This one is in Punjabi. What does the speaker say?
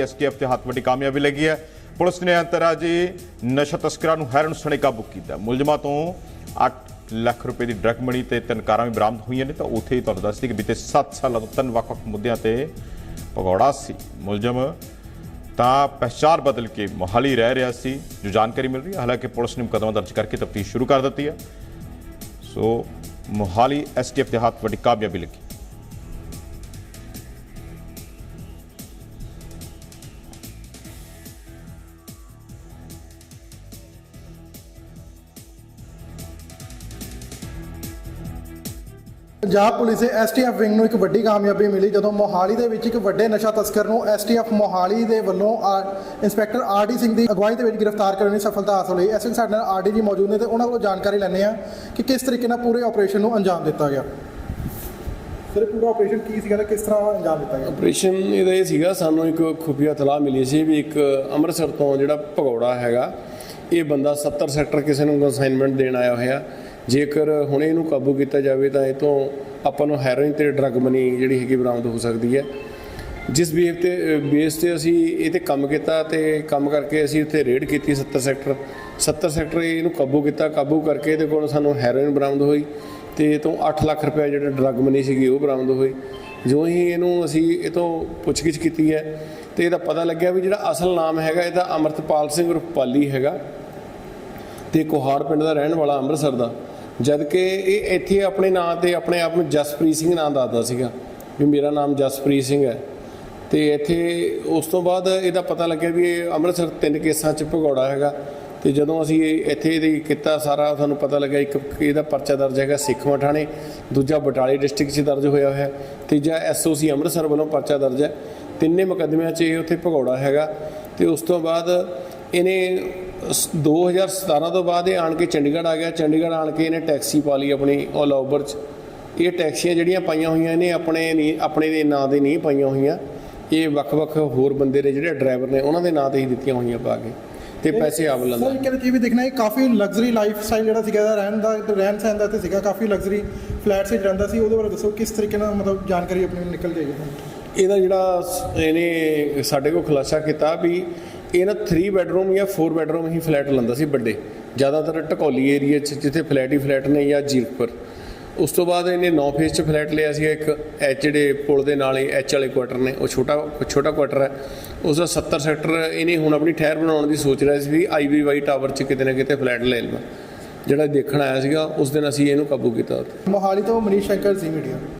ਐਸਟੀਐਫ ਦੇ ਹੱਥ ਵੱਡੀ ਕਾਮਯਾਬੀ ਲੱਗੀ ਹੈ। ਪੁਲਿਸ ਨੇ ਅੰਤਰਰਾਜੀ ਨਸ਼ਾ ਤਸਕਰਾਂ ਨੂੰ ਹੈਰਨ ਸਣੇ ਕਾਬੂ ਕੀਤਾ। ਮੁਲਜ਼ਮਾਂ ਤੋਂ 8 ਲੱਖ ਰੁਪਏ ਦੀ ਡਰਗ ਮਣੀ ਤੇ ਤਿੰਨ ਕਾਰਾਂ ਵੀ ਬਰਾਮਦ ਹੋਈਆਂ ਨੇ, ਤਾਂ ਉੱਥੇ ਹੀ ਤੁਹਾਨੂੰ ਦੱਸਦੀ ਕਿ ਬੀਤੇ 7 ਸਾਲਾਂ ਤੋਂ ਤਿੰਨ ਵੱਖ-ਵੱਖ ਮੁੱਦਿਆਂ ਤੇ ਭਗੌੜਾ ਸੀ। ਮੁਲਜ਼ਮ ਤਾਂ ਪਹਿਚਾਣ ਬਦਲ ਕੇ ਮੋਹਾਲੀ ਰਹਿ ਰਿਹਾ ਸੀ, ਜੋ ਜਾਣਕਾਰੀ ਮਿਲ ਰਹੀ ਹੈ। ਹਾਲਾਂਕਿ ਪੁਲਿਸ ਨੇ ਮੁਕੱਦਮਾ ਦਰਜ ਕਰਕੇ ਤਫਤੀਸ਼ ਸ਼ੁਰੂ ਕਰ ਦਿੱਤੀ ਹੈ। ਸੋ ਮੋਹਾਲੀ ਐਸਟੀਐਫ ਦੇ ਹੱਥ ਵੱਡੀ ਕਾਮਯਾਬੀ ਲੱਗੀ। ਪੰਜਾਬ ਪੁਲਿਸ ਦੇ ਐਸਟੀਐਫ ਵਿੰਗ ਨੂੰ ਇੱਕ ਵੱਡੀ ਕਾਮਯਾਬੀ ਮਿਲੀ ਜਦੋਂ ਮੋਹਾਲੀ ਦੇ ਵਿੱਚ ਇੱਕ ਵੱਡੇ ਨਸ਼ਾ ਤਸਕਰ ਨੂੰ ਐਸਟੀਐਫ ਮੋਹਾਲੀ ਦੇ ਵੱਲੋਂ ਆ- ਇੰਸਪੈਕਟਰ ਆਰਡੀ ਸਿੰਘ ਦੀ ਅਗਵਾਈ ਦੇ ਵਿੱਚ ਗ੍ਰਿਫਤਾਰ ਕਰਨ ਦੀ ਸਫਲਤਾ ਹਾਸਲ ਹੋਈ। ਐਸ ਸਾਡੇ ਨਾਲ ਆਰਡੀ ਜੀ ਮੌਜੂਦ ਨੇ ਤੇ ਉਹਨਾਂ ਕੋਲੋਂ ਜਾਣਕਾਰੀ ਲੈਣੇ ਆ ਕਿ ਕਿਸ ਤਰੀਕੇ ਨਾਲ ਪੂਰੇ ਆਪਰੇਸ਼ਨ ਨੂੰ ਅੰਜਾਮ ਦਿੱਤਾ ਗਿਆ। ਸਰ, ਪੂਰਾ ਆਪਰੇਸ਼ਨ ਕੀ ਸੀਗਾ ਤੇ ਕਿਸ ਤਰ੍ਹਾਂ ਅੰਜਾਮ ਦਿੱਤਾ ਗਿਆ? ਆਪਰੇਸ਼ਨ ਇਹਦਾ ਇਹ ਸੀਗਾ, ਸਾਨੂੰ ਇੱਕ ਖੁਫੀਆ ਤਲਾਹ ਮਿਲੀ ਸੀ ਵੀ ਇੱਕ ਅੰਮ੍ਰਿਤਸਰ ਤੋਂ ਜਿਹੜਾ ਭਗੌੜਾ ਹੈਗਾ, ਇਹ ਬੰਦਾ 70 ਸੈਕਟਰ ਕਿਸੇ ਨੂੰ ਅਸਾਈਨਮੈਂਟ ਦੇਣ ਆਇਆ ਹੋਇਆ। ਜੇਕਰ ਹੁਣੇ ਇਹਨੂੰ ਕਾਬੂ ਕੀਤਾ ਜਾਵੇ ਤਾਂ ਇਹ ਤੋਂ ਆਪਾਂ ਨੂੰ ਹੈਰੋਇਨ ਤੇ ਡਰੱਗ ਮਨੀ ਜਿਹੜੀ ਹੈਗੀ ਬਰਾਮਦ ਹੋ ਸਕਦੀ ਹੈ। ਜਿਸ ਬੇਸ ਤੇ ਬੇਸ ਤੇ ਅਸੀਂ ਇਹ ਤੇ ਕੰਮ ਕੀਤਾ ਤੇ ਕੰਮ ਕਰਕੇ ਅਸੀਂ ਉੱਥੇ ਰੇਡ ਕੀਤੀ 70 ਸੈਕਟਰ। 70 ਸੈਕਟਰ ਇਹਨੂੰ ਕਾਬੂ ਕੀਤਾ, ਕਾਬੂ ਕਰਕੇ ਇਹਦੇ ਕੋਲ ਸਾਨੂੰ ਹੈਰੋਇਨ ਬਰਾਮਦ ਹੋਈ ਤੇ ਇਹ ਤੋਂ 8 ਲੱਖ ਰੁਪਏ ਜਿਹੜਾ ਡਰੱਗ ਮਨੀ ਸੀਗੀ ਉਹ ਬਰਾਮਦ ਹੋਈ। ਜੋ ਹੀ ਇਹਨੂੰ ਅਸੀਂ ਇਹ ਤੋਂ ਪੁੱਛਗਿੱਛ ਕੀਤੀ ਹੈ ਤੇ ਇਹਦਾ ਪਤਾ ਲੱਗਿਆ ਵੀ ਜਿਹੜਾ ਅਸਲ ਨਾਮ ਹੈਗਾ ਇਹਦਾ ਅਮਰਤਪਾਲ ਸਿੰਘ ਉਰਫ ਪਾਲੀ ਹੈਗਾ ਤੇ ਕੋਹਾੜ ਪਿੰਡ ਦਾ ਰਹਿਣ ਵਾਲਾ ਅੰਮ੍ਰਿਤਸਰ ਦਾ। ਜਦ ਕਿ ਇਹ ਇੱਥੇ ਆਪਣੇ ਨਾਂ ਤੇ ਆਪਣੇ ਆਪ ਨੂੰ ਜਸਪ੍ਰੀਤ ਸਿੰਘ ਨਾਂ ਦੱਸਦਾ ਸੀਗਾ ਵੀ ਮੇਰਾ ਨਾਮ ਜਸਪ੍ਰੀਤ ਸਿੰਘ ਹੈ। ਤੇ ਇੱਥੇ ਉਸ ਤੋਂ ਬਾਅਦ ਇਹਦਾ ਪਤਾ ਲੱਗਿਆ ਵੀ ਇਹ ਅੰਮ੍ਰਿਤਸਰ ਤਿੰਨ ਕੇਸਾਂ 'ਚ ਭਗੌੜਾ ਹੈਗਾ। ਤੇ ਜਦੋਂ ਅਸੀਂ ਇੱਥੇ ਇਹਦੀ ਕੀਤਾ ਸਾਰਾ ਤੁਹਾਨੂੰ ਪਤਾ ਲੱਗਿਆ ਇੱਕ ਇਹਦਾ ਪਰਚਾ ਦਰਜ ਹੈਗਾ ਸਿੱਖਵਾਂ ਥਾਣੇ ਦੂਜਾ ਬਟਾਲੇ ਡਿਸਟ੍ਰਿਕਟ 'ਚ ਦਰਜ ਹੋਇਆ ਹੋਇਆ ਹੈ, ਤੀਜਾ ਐਸਓਸੀ ਅੰਮ੍ਰਿਤਸਰ ਵੱਲੋਂ ਪਰਚਾ ਦਰਜ ਹੈ। ਤਿੰਨੇ ਮੁਕੱਦਮਿਆਂ 'ਚ ਇਹ ਉੱਥੇ ਭਗੌੜਾ ਹੈਗਾ। ਤੇ ਉਸ ਤੋਂ ਬਾਅਦ ਇਹਨੇ ਸ- 2017 ਤੋਂ ਬਾਅਦ ਇਹ ਆਣ ਕੇ ਚੰਡੀਗੜ੍ਹ ਆ ਗਿਆ। ਚੰਡੀਗੜ੍ਹ ਆਣ ਕੇ ਇਹਨੇ ਟੈਕਸੀ ਪਾ ਲਈ ਆਪਣੀ ਆਲ ਓਵਰ 'ਚ। ਇਹ ਟੈਕਸੀਆਂ ਜਿਹੜੀਆਂ ਪਾਈਆਂ ਹੋਈਆਂ ਨੇ ਆਪਣੇ ਨਹੀਂ ਆਪਣੇ ਦੇ ਨਾਂ ਦੇ ਨਹੀਂ ਪਾਈਆਂ ਹੋਈਆਂ। ਇਹ ਵੱਖ-ਵੱਖ ਹੋਰ ਬੰਦੇ ਨੇ ਜਿਹੜੇ ਡਰਾਈਵਰ ਨੇ ਉਹਨਾਂ ਦੇ ਨਾਂ ਤੇ ਹੀ ਦਿੱਤੀਆਂ ਹੋਈਆਂ ਪਾ ਕੇ। ਤੇ ਪੈਸੇ ਆਪ ਲੈਂਦਾ ਸਰ ਇੱਕ ਚੀਜ਼ ਵੀ ਦੇਖਣਾ ਇਹ ਕਾਫੀ ਲਗਜ਼ਰੀ ਲਾਈਫ ਸਟਾਈਲ ਜਿਹੜਾ ਸੀਗਾ ਇਹਦਾ ਰਹਿਣ ਦਾ ਰਹਿਣ ਸਹਿਣ ਦਾ ਤੇ ਸੀਗਾ ਕਾਫੀ ਲਗਜ਼ਰੀ ਫਲੈਟ 'ਚ ਰਹਿੰਦਾ ਸੀ। ਉਹਦੇ ਬਾਰੇ ਦੱਸੋ ਕਿਸ ਤਰੀਕੇ ਨਾਲ ਮਤਲਬ ਜਾਣਕਾਰੀ ਆਪਣੀ ਨਿਕਲ ਜਾਏਗੀ ਇਹਦਾ ਜਿਹੜਾ ਸ- ਇਹਨੇ ਸਾਡੇ ਕੋਲ ਖੁਲਾਸਾ ਕੀਤਾ ਵੀ ਇਹ ਨਾ 3 ਬੈਡਰੂਮ ਜਾਂ 4 ਬੈਡਰੂਮ ਹੀ ਫਲੈਟ ਲੈਂਦਾ ਸੀ ਵੱਡੇ। ਜ਼ਿਆਦਾਤਰ ਢਕੌਲੀ ਏਰੀਆ 'ਚ ਜਿੱਥੇ ਫਲੈਟ ਹੀ ਫਲੈਟ ਨੇ ਜਾਂ ਜੀਰਕਪੁਰ ਉਸ ਤੋਂ ਬਾਅਦ ਇਹਨੇ 9 ਫੇਸ 'ਚ ਫਲੈਟ ਲਿਆ ਸੀ ਇੱਕ ਐਚ ਜਿਹੜੇ ਪੁਲ ਦੇ ਨਾਲ ਹੀ ਐਚ ਵਾਲੇ ਕੁਆਟਰ ਨੇ, ਉਹ ਛੋਟਾ ਛੋਟਾ ਕੁਆਟਰ ਹੈ। ਉਸ ਦਾ 70 ਸੈਕਟਰ ਇਹਨੇ ਹੁਣ ਆਪਣੀ ਠਹਿਰ ਬਣਾਉਣ ਦੀ ਸੋਚ ਰਿਹਾ ਸੀ ਵੀ ਆਈਵੀਵਾਈ ਟਾਵਰ 'ਚ ਕਿਤੇ ਨਾ ਕਿਤੇ ਫਲੈਟ ਲੈ ਲਵਾਂ। ਜਿਹੜਾ ਦੇਖਣ ਆਇਆ ਸੀਗਾ, ਉਸ ਦਿਨ ਅਸੀਂ ਇਹਨੂੰ ਕਾਬੂ ਕੀਤਾ। ਮੋਹਾਲੀ ਤੋਂ ਮਨੀਸ਼ ਸ਼ੰਕਰ ਸੀ ਮੀਡੀਆ।